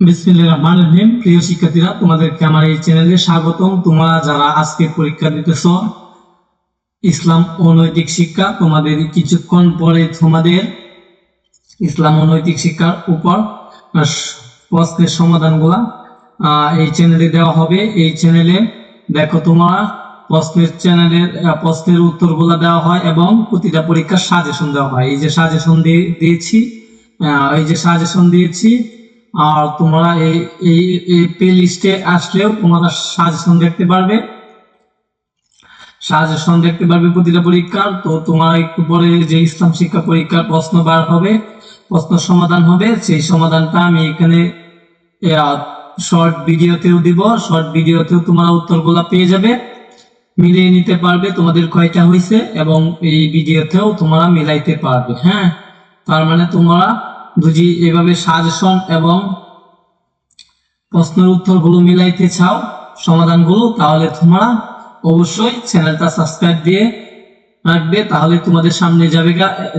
বিসমিল্লাহির রহমানির রহিম। প্রিয় শিক্ষার্থীরা, তোমাদেরকে আমার এই চ্যানেলে স্বাগতম। তোমরা যারা আজকে পরীক্ষা দিতেছ, ইসলাম ও নৈতিক শিক্ষা, তোমাদের কিছুক্ষণ পরে তোমাদের ইসলাম ও নৈতিক শিক্ষার উপর প্রশ্নের সমাধানগুলা এই চ্যানেলে দেওয়া হবে। এই চ্যানেলে দেখো তোমরা প্রশ্নের চ্যানেলের প্রশ্নের উত্তরগুলা দেওয়া হয় এবং প্রতিটা পরীক্ষার সাজেশন দেওয়া হয়। এই যে সাজেশন দিয়ে দিয়েছি এই যে সাজেশন দিয়েছি আর তোমরা এই এই প্লে লিস্টে আসলেও তোমরা সাজেশন দেখতে পারবে। সাজেশন দেখতে পারবে প্রতিটা পরীক্ষার। তো তোমার একটু পরে যে ইসলাম শিক্ষা পরীক্ষার প্রশ্ন বার হবে, প্রশ্ন সমাধান হবে। সেই সমাধানটা আমি এখানে শর্ট ভিডিওতেও দিব। শর্ট ভিডিওতেও তোমরা উত্তরগুলা পেয়ে যাবে। মিলিয়ে নিতে পারবে তোমাদের কয়টা হয়েছে এবং এই ভিডিওতেও তোমরা মিলাইতে পারবে হ্যাঁ? তার মানে তোমরা যদি এভাবে সাজেশন এবং প্রশ্নের উত্তরগুলো মিলাইতে চাও সমাধানগুলো, তাহলে তোমরা অবশ্যই চ্যানেলটা সাবস্ক্রাইব দিয়ে রাখবে, তাহলে তোমাদের সামনে যাবে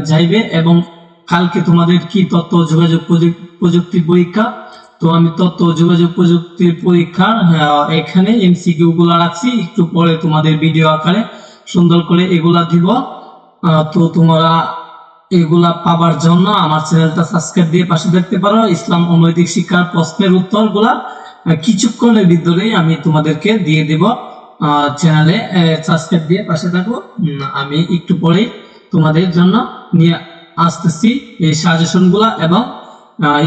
যাইবে এবং কালকে তোমাদের কি তথ্য যোগাযোগ প্রযুক- প্রযুক্তির পরীক্ষা? তো আমি তথ্য যোগাযোগ প্রযুক্তির পরীক্ষার এখানে এমসিকিউ গুলা রাখছি, একটু পরে তোমাদের ভিডিও আকারে সুন্দর করে এগুলা দিব। তো তোমরা এগুলা পাবার জন্য আমার চ্যানেলটা সাবস্ক্রাইব দিয়ে পাশে দেখতে পারো। ইসলাম ও নৈতিক শিক্ষার প্রশ্নের উত্তরগুলা কিছুক্ষণের ভিতরেই আমি তোমাদেরকে দিয়ে দেব। চ্যানেলে সাবস্ক্রাইব দিয়ে পাশে থাকো। আমি একটু পরেই তোমাদের জন্য নিয়ে আসতেছি এই সাজেশনগুলা এবং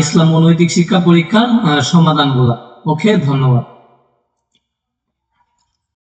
ইসলাম ও নৈতিক শিক্ষা পরীক্ষার সমাধানগুলা। ওকে ধন্যবাদ।